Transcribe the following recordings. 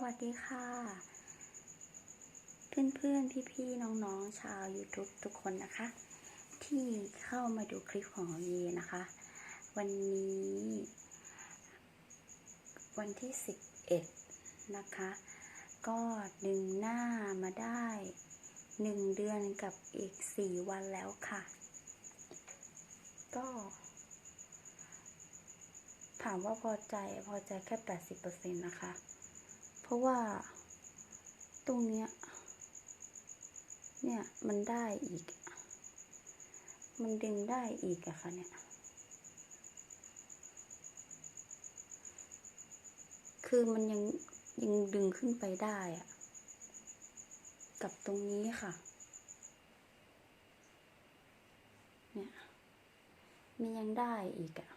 วัสดีค่ะ เพื่อนๆ พี่ๆ น้องๆ ชาว YouTube ทุกคนนะคะ ที่เข้ามาดูคลิปของเยนะคะ วันนี้ วันที่ 11 นะคะ ก็ดึงหน้ามาได้ 1 เดือนกับอีก 4 วันแล้วค่ะ ก็ถามว่าพอใจพอใจแค่ 80%นะคะ เพราะว่า ตรงเนี้ย เนี่ยมันได้อีก มันดึงได้อีกอะค่ะเนี่ย คือมันยังยังดึงขึ้นไปได้อะกับตรงนี้ค่ะ เนี่ย มันยังได้อีกอะ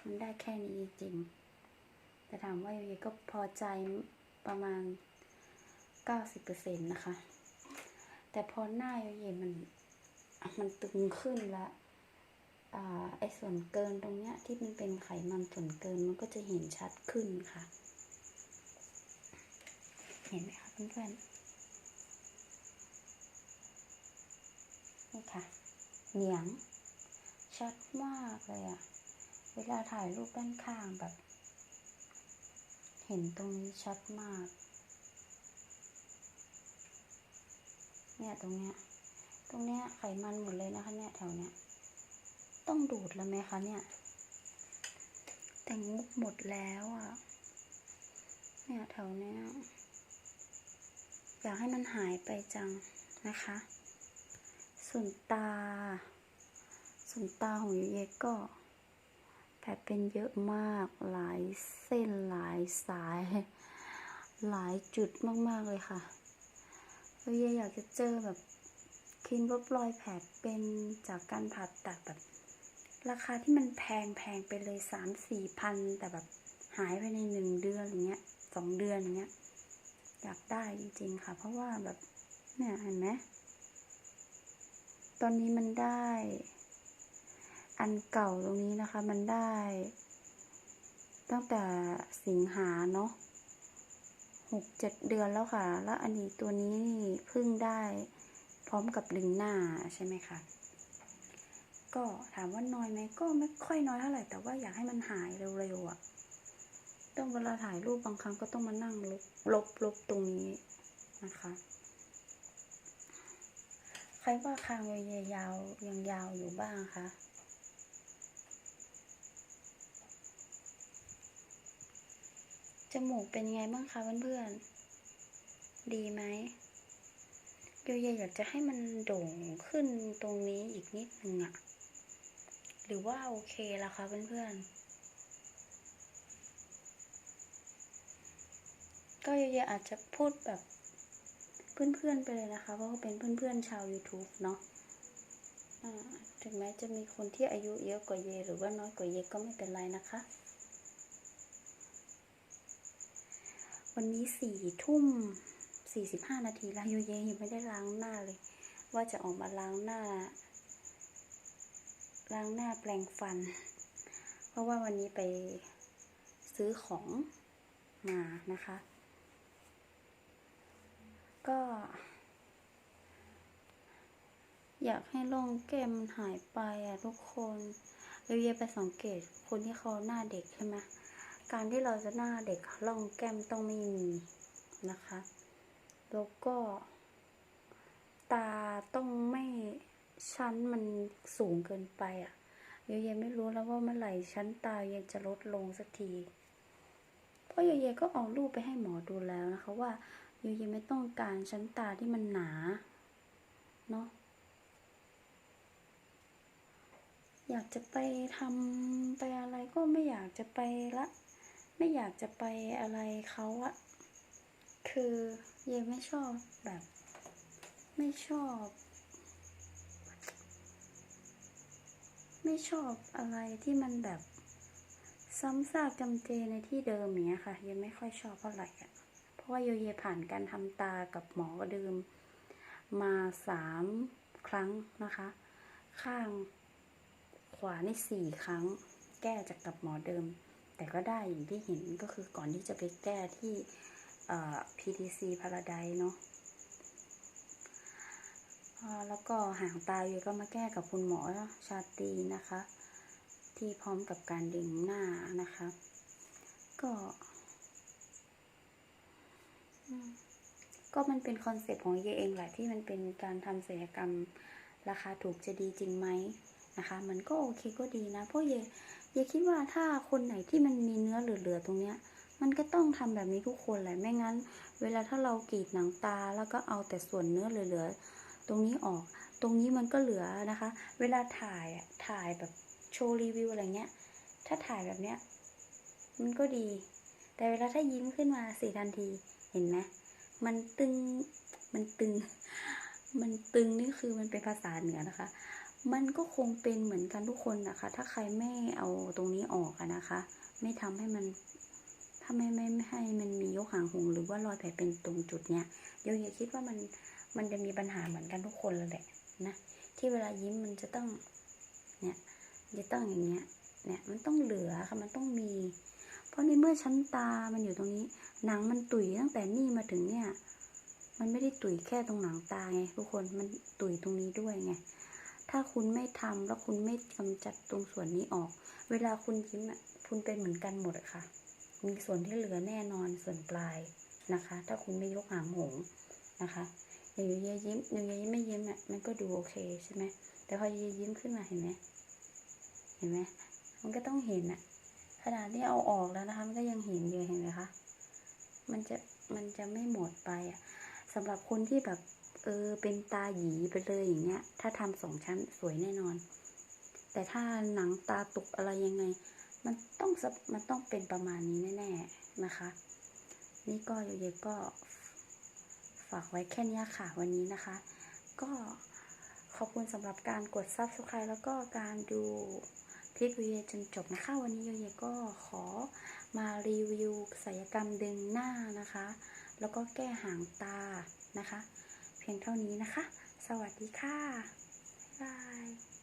มันได้แค่นี้จริง แต่ถามว่าโยเยก็พอใจประมาณ 90%นะคะ แต่พอหน้าโยเยมันมันตึงขึ้นล้วอ่าไอ้ส่วนเกินตรงเนี้ยที่มันเป็นไขมันส่วนเกินมันก็จะเห็นชัดขึ้นค่ะ เห็นไหมคะเพื่อนๆนี่ค่ะ เหนียง ชัดมากเลยอะเวลาถ่ายรูปด้านข้างแบบ เห็นตรงนี้ชัดมาก เนี่ยตรงเนี้ย ตรงเนี้ยไขมันหมดเลยนะคะเนี่ยแถวเนี้ย ต้องดูดแล้วไหมคะเนี่ย แต่งุบหมดแล้วอะ่ะ เนี่ยแถวเนี้ย อยากให้มันหายไปจังนะคะ ส่วนตา ส่วนตาของยูเยก็ ลเป็นเยอะมากหลายเส้นหลายสาย หลายจุดมากๆเลยค่ะยูเยอยากจะเจอแบบครีมลบรอยแผลเป็นจากการผ่าตัดแบบราคาที่มันแพงแพงไปเลยสามสี่พันแต่แบบหายไปในหนึ่งเดือนอย่างเงี้ยสองเดือนอย่างเงี้ยอยากได้จริงๆค่ะ เพราะว่าแบบเนี่ยเห็นไหมตอนนี้มันได้ อันเก่าตรงนี้นะคะ มันได้ ตั้งแต่สิงหาเนาะหกเจ็ดเดือนแล้วค่ะ แล้วอันนี้ตัวนี้เพิ่งได้พร้อมกับดึงหน้าใช่ไหมคะ ก็ถามว่าน้อยไหมก็ไม่ค่อยน้อยเท่าไหร่ แต่ว่าอยากให้มันหายเร็วๆอะ่ะ ต้องเวลาถ่ายรูปบางครั้งก็ต้องมานั่งลบลบลบตรงนี้นะคะ ใครว่าคางยาวๆยังยาวอยู่บ้างคะ จมูกเป็นไงบ้างคะเพื่อนๆ ดีไหมโยเยอยากจะให้มันโด่งขึ้นตรงนี้อีกนิดนึงอะหรือว่าโอเคละคะเพื่อนๆ ก็โยเยอาจจะพูดแบบเพื่อนๆไปเลยนะคะ เพราะว่าเป็นเพื่อนๆชาว YouTube เนาะถึงแม้จะมีคนที่อายุเยอะกว่าเย หรือว่าน้อยกว่าเยก็ไม่เป็นไรนะคะ วันนี้สี่ทุ่มสี่สิบห้านาทีแล้วโยเยยังไม่ได้ล้างหน้าเลย ว่าจะออกมาล้างหน้า ล้างหน้าแปรงฟัน เพราะว่าวันนี้ไปซื้อของมานะคะ ก็ อยากให้ร่องแก้มมันหายไปอะทุกคนโยเยไปสังเกตคนที่เขาหน้าเด็กใช่ไหม การที่เราจะหน้าเด็กร่องแก้มต้องไม่มีนะคะ แล้วก็ ตาต้องไม่ชั้นมันสูงเกินไปอะ่ะโยเยไม่รู้แล้วว่าเมื่อไหร่ชั้นตาเยจะลดลงสักทีเพราะโยเยก็เอารูปไปให้หมอดูแล้วนะคะว่าโยเยไม่ต้องการชั้นตาที่มันหนาเนาะอยากจะไปทำไปอะไรก็ไม่อยากจะไปละ ไม่อยากจะไปอะไรเขาอะคือเยไม่ชอบแบบ ไม่ชอบ ไม่ชอบอะไรที่มันแบบซ้ำซากจำเจในที่เดิมอย่างเงี้ยค่ะเยไม่ค่อยชอบเท่าไหร่อะเพราะว่าโยเยผ่านการทำตากับหมอเดิมมาสามครั้งนะคะ ข้างขวานี่สี่ครั้ง แก้จากกับหมอเดิม แต่ก็ได้อย่างที่เห็นก็คือก่อนที่จะไปแก้ที่ PTC Paradise เนาะอ่แล้วก็หางตาอยู่ก็มาแก้กับคุณหมอชาตีนะคะ ที่พร้อมกับการดึงหน้านะคะ ก็ก็มันเป็นคอนเซปต์ของเยเองแหละที่มันเป็นการทำศัลยกรรมราคาถูกจะดีจริงไหมนะคะ มันก็โอเคก็ดีนะเพราะเย เยคิดว่าถ้าคนไหนที่มันมีเนื้อเหลือๆตรงเนี้ย มันก็ต้องทำแบบนี้ทุกคนแหละไม่งั้น เวลาถ้าเรากรีดหนังตาแล้วก็เอาแต่ส่วนเนื้อเหลือๆตรงนี้ออก ตรงนี้มันก็เหลือนะคะ เวลาถ่ายอะถ่ายแบบโชว์รีวิวอะไรเงี้ย ถ้าถ่ายแบบเนี้ยมันก็ดี แต่เวลาถ้ายิ้มขึ้นมาสี่ทันทีเห็นไหมมันตึงมันตึง มันตึงนี่คือมันเป็นภาษาเหนือนะคะ มันก็คงเป็นเหมือนกันทุกคนนะคะ ถ้าใครไม่เอาตรงนี้ออกนะคะ ไม่ทำให้มันถ้าไม่ไม่ไม่ให้มันมียกหางหงหรือว่ารอยแผลเป็นตรงจุดเนี้ยเดี๋ยวอย่าคิดว่ามันมันจะมีปัญหาเหมือนกันทุกคนเลยแหละนะที่เวลายิ้มมันจะต้องเนี่ยจะต้องอย่างเงี้ยเนี่ยมันต้องเหลือค่ะมันต้องมี เพราะในเมื่อชั้นตามันอยู่ตรงนี้ หนังมันตุยตั้งแต่นี่มาถึงเนี่ย มันไม่ได้ตุยแค่ตรงหนังตาไงทุกคนมันตุยตรงนี้ด้วยไง ถ้าคุณไม่ทำแล้วคุณไม่กำจัดตรงส่วนนี้ออก เวลาคุณยิ้มอะคุณเป็นเหมือนกันหมดอะค่ะ มีส่วนที่เหลือแน่นอนส่วนปลายนะคะ ถ้าคุณไม่ยกหางหงนะคะอย่างเยยิ้มอย่างเยไม่ยิ้มอะมันก็ดูโอเคใช่ไหมแต่พอเยยิ้มขึ้นมาเห็นไหมเห็นไหมมันก็ต้องเห็นอะขนาดที่เอาออกแล้วนะคะ มันก็ยังเห็นอยู่เห็นไหมคะมันจะมันจะไม่หมดไปอะสำหรับคนที่แบบ เออ เป็นตาหยีไปเลยอย่างเงี้ย ถ้าทำสองชั้นสวยแน่นอน แต่ถ้าหนังตาตกอะไรยังไง มันต้องมันต้องเป็นประมาณนี้แน่ๆนะคะ นี่ก็โยเยก็ฝากไว้แค่นี้ค่ะวันนี้นะคะ ก็ขอบคุณสำหรับการกด subscribe แล้วก็การดูคลิปวิดีโอจนจบนะคะ วันนี้โยเยก็ขอมารีวิวศัลยกรรมดึงหน้านะคะ แล้วก็แก้หางตานะคะ พียงเท่านี้นะคะ สวัสดีค่ะ บ๊ายบาย